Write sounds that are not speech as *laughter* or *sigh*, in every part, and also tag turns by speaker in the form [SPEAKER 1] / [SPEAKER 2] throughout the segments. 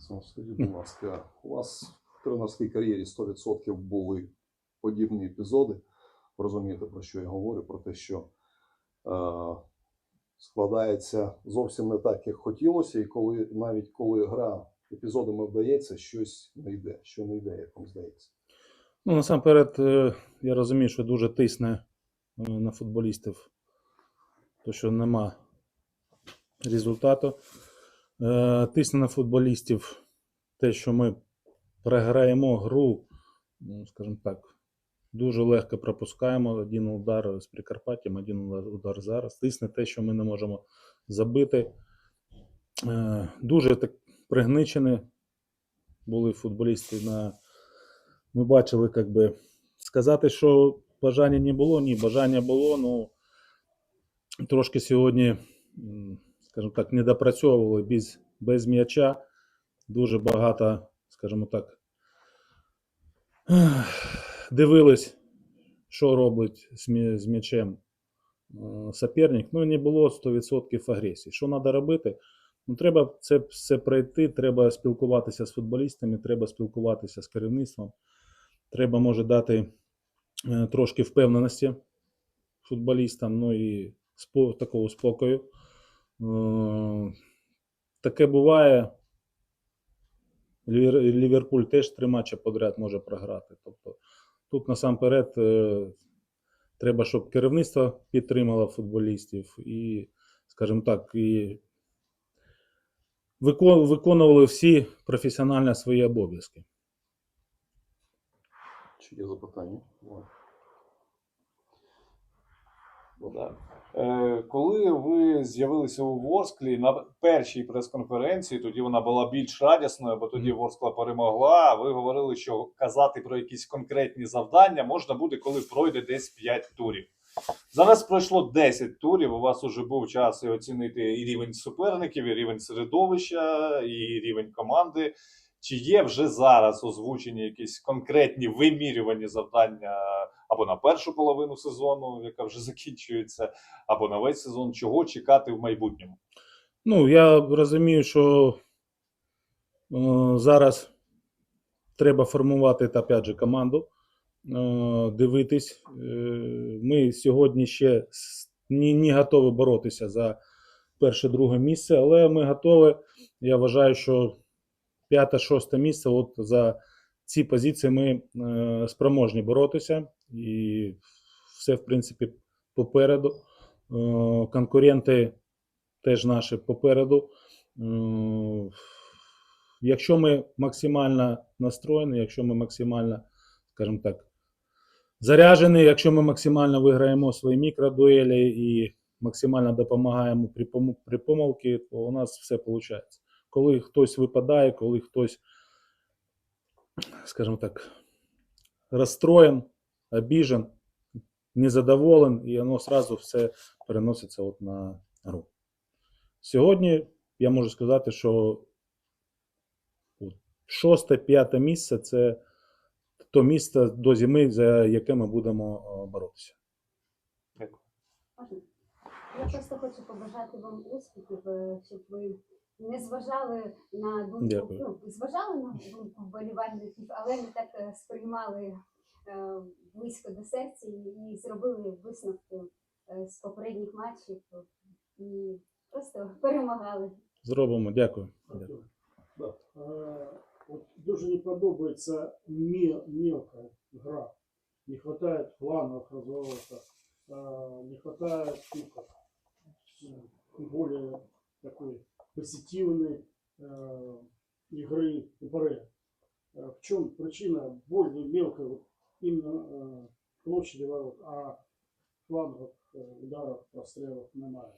[SPEAKER 1] Скажіть, будь ласка, у вас в тренерській кар'єрі 100% були подібні епізоди. Розумієте, про що я говорю? Про те, що е, складається зовсім не так, як хотілося, і коли навіть коли гра епізодами вдається, щось не йде, що не йде, як вам здається.
[SPEAKER 2] Ну, насамперед, е, я розумію, що дуже тисне е, на футболістів, то що нема результату. Е, Тисне на футболістів те, що ми програємо гру, ну, скажімо так, дуже легко пропускаємо один удар з Прикарпаттям, один удар зараз. Тисне те, що ми не можемо забити. Е, Дуже так пригничені були футболісти на ми бачили, як би сказати, що бажання не було, ні, бажання було, ну трошки сьогодні, скажімо так, не допрацьовували без, без м'яча. Дуже багато, скажімо так, дивились, що робить з м'ячем е, соперник. Ну не було 100% агресії. Що треба робити? Ну, треба це все пройти, треба спілкуватися з футболістами, треба спілкуватися з керівництвом. Треба може дати е, трошки впевненості футболістам, ну і такого спокою. Таке буває. Ліверпуль теж три матчі подряд може програти. Тобто тут насамперед е, треба, щоб керівництво підтримало футболістів і, скажімо так, і виконували всі професіонально свої обов'язки.
[SPEAKER 1] Чи є запитання?
[SPEAKER 3] Ну, да. Е, коли ви з'явилися у Ворсклі на першій прес-конференції, тоді вона була більш радісною, бо тоді. Ворскла перемогла. Ви говорили, що казати про якісь конкретні завдання можна буде, коли пройде десь 5 турів. Зараз пройшло 10 турів. У вас уже був час і оцінити і рівень суперників, і рівень середовища, і рівень команди. Чи є вже зараз озвучені якісь конкретні вимірювані завдання або на першу половину сезону, яка вже *laughs* закінчується, або на весь сезон, чого чекати в майбутньому?
[SPEAKER 2] Ну, я розумію, що е, зараз треба формувати та, опять же, команду, е, дивитись. Е, ми сьогодні ще не, не готові боротися за перше-друге місце, але ми готові. Я вважаю, що п'яте-шосте місце, от за ці позиції ми е, спроможні боротися. І все, в принципі, попереду. Е, конкуренти теж наші попереду. Е, Якщо ми максимально настроєні, якщо ми максимально, скажімо так, заряджені, якщо ми максимально виграємо свої мікродуелі і максимально допомагаємо при, пом- при помилки, то у нас все виходить. Коли хтось випадає, коли хтось, скажімо так, розстроєн, обіжен, незадоволен, і воно одразу все переноситься от на гру. Сьогодні я можу сказати, що шосте, п'яте місце це то місце до зими, за яке ми будемо е, боротися.
[SPEAKER 3] Дякую.
[SPEAKER 4] Я просто хочу побажати вам успіхів, е, щоб ви не зважали на думку,
[SPEAKER 2] Дякую.
[SPEAKER 4] ну, зважали на думку вболівальників, але не так е, сприймали е, близько до серця і, зробили висновки е, з попередніх матчів і просто перемагали.
[SPEAKER 2] Зробимо. Дякую. Дякую.
[SPEAKER 1] Да.
[SPEAKER 5] Е, От дуже не подобається мел- мелкая гра. Не хватает планов разворота, э, не хватает ну, как, э, более такой позитивной э, игры УПР. Э, В чем причина более мелкой вот именно э, площади ворот, а флангов, э, ударов, прострелов немає?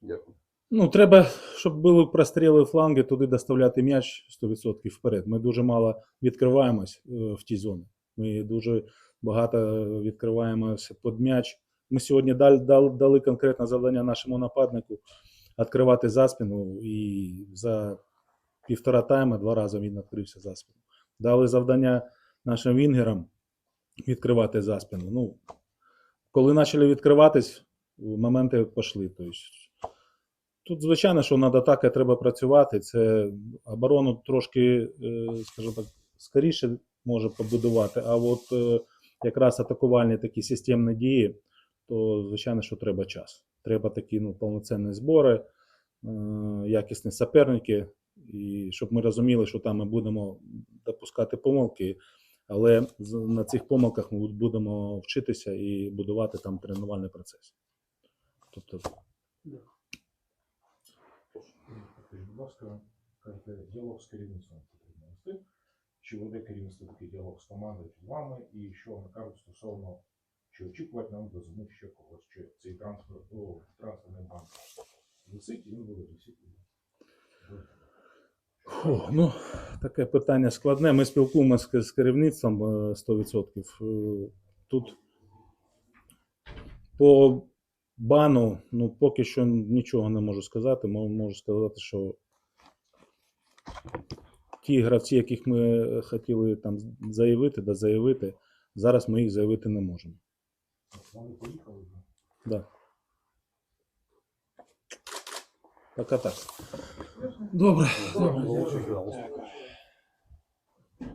[SPEAKER 1] Дякую.
[SPEAKER 2] Ну, треба, щоб були простріли фланги, туди доставляти м'яч 100% вперед. Ми дуже мало відкриваємось е, в тій зоні. Ми дуже багато відкриваємося під м'яч. Ми сьогодні дали, дали, дали конкретне завдання нашому нападнику відкривати за спину, і за півтора тайма два рази він відкрився за спину. Дали завдання нашим вінгерам відкривати за спину. Ну, коли почали відкриватись, моменти пішли. Тут, звичайно, що над атакою треба працювати. Це оборону трошки, е, скажімо так, скоріше може побудувати. А от е, якраз атакувальні такі системні дії, то звичайно, що треба час. Треба такі ну, повноцінні збори, е, якісні суперники, і щоб ми розуміли, що там ми будемо допускати помилки, але на цих помилках ми будемо вчитися і будувати там тренувальний процес. Тобто
[SPEAKER 6] будь ласка, кажете, діалог з керівництвом потрібно вести. Чи веде керівництво такий діалог з командою чи з вами, і що вони кажуть стосовно, чи очікувати нам до зими ще когось, чи цей транспорт, о, трансферний банк висить, і він буде висіти.
[SPEAKER 2] Фу, ну, таке питання складне. Ми спілкуємося з керівництвом е, 100%. Е, Тут по бану, ну, поки що нічого не можу сказати. Можу сказати, що ті гравці, яких ми хотіли там заявити, да заявити, зараз ми їх заявити не можемо.
[SPEAKER 6] Вони поїхали вже.
[SPEAKER 2] Да. Пока так. Добре.
[SPEAKER 1] Добре.